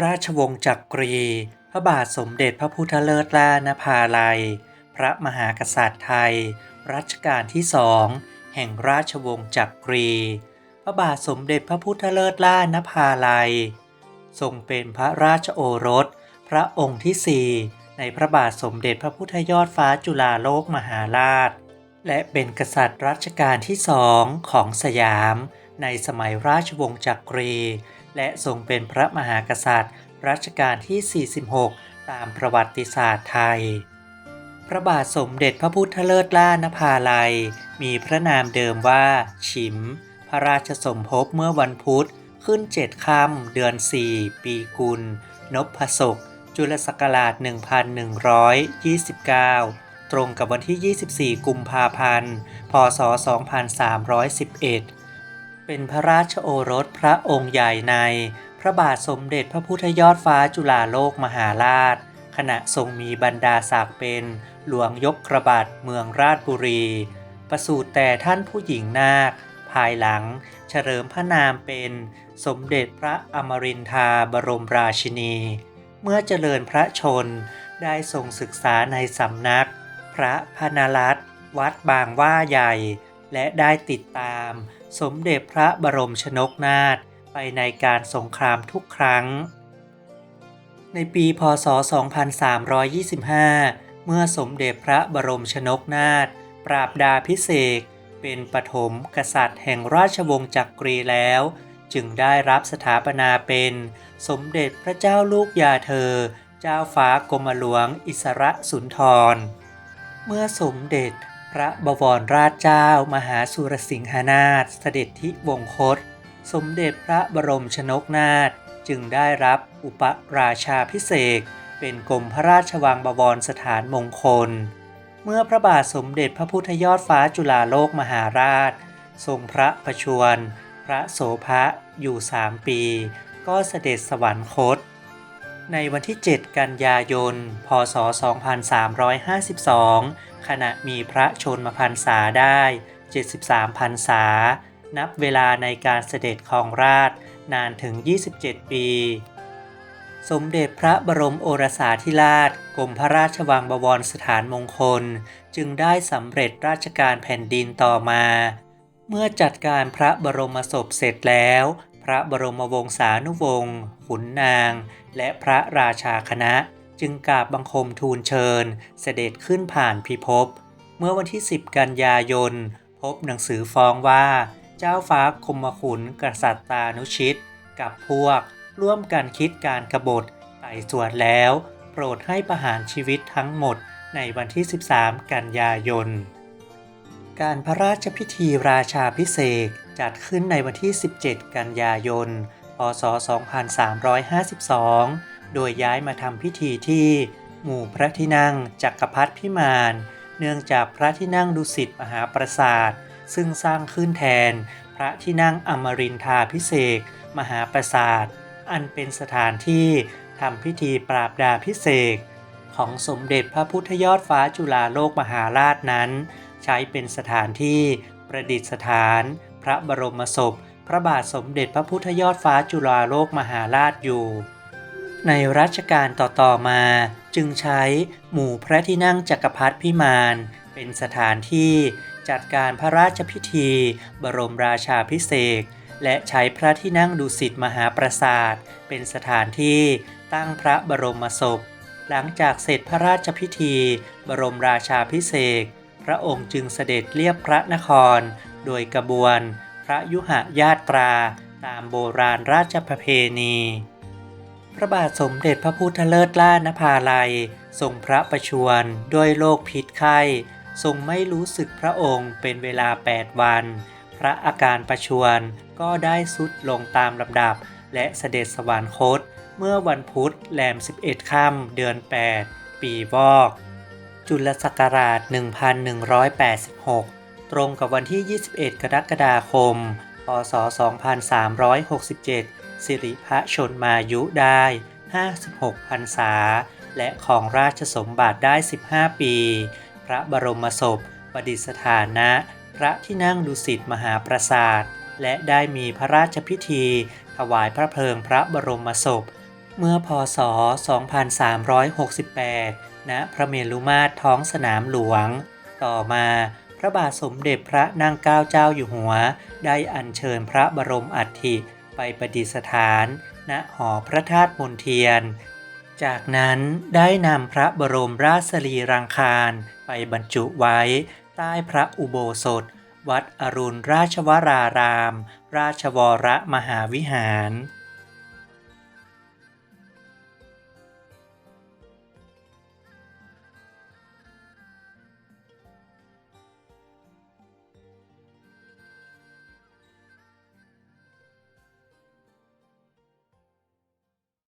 ราชวงศ์จักรี พระบาทสมเด็จพระพุทธเลิศล่านภาลัย พระมหากษัตริย์ไทย รัชกาลที่สองแห่งราชวงศ์จักรี พระบาทสมเด็จพระพุทธเลิศล่านภาลัย ทรงเป็นพระราชโอรส พระองค์ที่สี่ในพระบาทสมเด็จพระพุทธยอดฟ้าจุฬาโลกมหาราช และเป็นกษัตริย์รัชกาลที่สองของสยาม ในสมัยราชวงศ์จักรี และทรงเป็นพระมหากษัตริย์ รัชกาลที่ 46 ตามประวัติศาสตร์ไทย พระบาทสมเด็จพระพุทธเลิศล่านภาลัย มีพระนามเดิมว่า ฉิม พระราชสมภพเมื่อวันพุธขึ้นเจ็ดค่ำเดือน 4 ปีกุล นพศก จุลศักราช 1129 ตรงกับวันที่ 24 กุมภาพันธ์ พศ 2311 เป็นพระราชโอรสพระองค์ใหญ่ใน พระบาทสมเด็จพระพุทธยอดฟ้าจุฬาโลกมหาราช ขณะทรงมีบรรดาศักดิ์เป็น หลวงยกกระบาดเมืองราชบุรี ประสูติแต่ท่านผู้หญิงนาค ภายหลังเฉลิมพระนามเป็นสมเด็จพระอมรินทราบรมราชินี เมื่อเจริญพระชนได้ทรงศึกษาในสำนัก พระพนรัตวัดบางว่าใหญ่ และได้ติดตาม สมเด็จพระบรมชนกนาถไปในการสงครามทุกครั้ง ในปีพศ 2325 เมื่อสมเด็จพระบรมชนกนาถปราบดาพิเศษเป็นปฐมกษัตริย์แห่งราชวงศ์จักรีแล้ว จึงได้รับสถาปนาเป็นสมเด็จพระเจ้าลูกยาเธอ เจ้าฟ้ากรมหลวงอิสระสุนทร เมื่อสมเด็จ พระบวรราชเจ้า มหาสุรสิงหานาถเสด็จที่วงคต สมเด็จพระบรมชนกนาถจึงได้รับอุปราชาพิเศษเป็นกรมพระราชวังบวรสถานมงคล เมื่อพระบาทสมเด็จพระพุทธยอดฟ้าจุฬาโลกมหาราช ทรงพระประชวร พระโสภะอยู่สามปี ก็เสด็จสวรรคต ในวันที่ 7 กันยายน พศ 2352 ขณะมีพระชนมพรรษาได้ 73 พรรษา นับเวลาในการเสด็จของราชนานถึง 27 ปี สมเด็จพระบรมโอรสาธิราชกรมพระราชวังบวรสถานมงคล จึงได้สำเร็จราชการแผ่นดินต่อมา เมื่อจัดการพระบรมศพเสร็จแล้ว พระบรมวงศานุวงศ์ขุนนาง และพระราชาคณะ จึงกราบบังคมทูลเชิญ เสด็จขึ้นผ่านพิภพเมื่อวันที่ 10 กันยายน พบหนังสือฟ้องว่า เจ้าฟ้าคมขุนกษัตริย์ตานุชิต กับพวกร่วมกันคิดการกบฏไต่สวนแล้ว โปรดให้ประหารชีวิตทั้งหมดในวันที่ 13 กันยายน การพระราชพิธีราชาพิเศษ จัดขึ้นในวันที่ 17 กันยายน พศ 2352 โดยย้ายมาทำพิธีที่ หมู่พระที่นั่งจักรพรรดิพิมาน เนื่องจากพระที่นั่งดุสิตมหาปราสาท ซึ่งสร้างขึ้นแทน พระที่นั่งอมรินทราพิเศษมหาปราสาท อันเป็นสถานที่ทำพิธีปราบดาพิเศษของสมเด็จพระพุทธยอดฟ้าจุฬาโลกมหาราชนั้น ใช้เป็นสถานที่ประดิษฐาน พระบรมศพ พระบาทสมเด็จพระพุทธยอดฟ้าจุฬาโลกมหาราชอยู่ ในรัชกาลต่อๆมาจึงใช้หมู่พระที่นั่งจักรพรรดิพิมานเป็นสถานที่จัดการพระราชพิธี บรมราชาพิเศษและใช้พระที่นั่งดุสิตมหาปราสาท เป็นสถานที่ตั้งพระบรมศพ หลังจากเสร็จพระราชพิธี บรมราชาพิเศษพระองค์จึงเสด็จเลียบพระนคร โดยกระบวนพระยุหญาตราตามโบราณราชประเพณี พระบาทสมเด็จพระพุทธเลิศล่านภาลัย ทรงพระประชวรด้วยโรคพิษไข้ ทรงไม่รู้สึกพระองค์เป็นเวลา 8 วัน พระอาการประชวรก็ได้สุดลงตามลำดับ และเสด็จสวรรคต เมื่อวันพุธแรม11 ค่ำเดือน 8 ปีวอก จุลศักราช 1186 ตรงกับวันที่ 21 กรกฎาคม พศ 2367 สิริพระชนมายุได้ 56พรรษา และของราชสมบัติได้ 15 ปี พระบรมศพประดิษฐานะ พระที่นั่งดุสิตมหาปราสาท และได้มีพระราชพิธี ถวายพระเพลิงพระบรมศพ เมื่อพศ 2368 ณ พระเมรุมาตรท้องสนามหลวง ต่อมา ระบาทสมเด็จพระนางเกล้าเจ้าอยู่หัว ได้อัญเชิญพระบรมอัฐิไปประดิษฐาน ณหอพระธาตุมนเทียน จากนั้นได้นำพระบรมราชสรีรังคารไปบรรจุไว้ ใต้พระอุโบสถ วัดอรุณราชวราราม ราชวรมหาวิหาร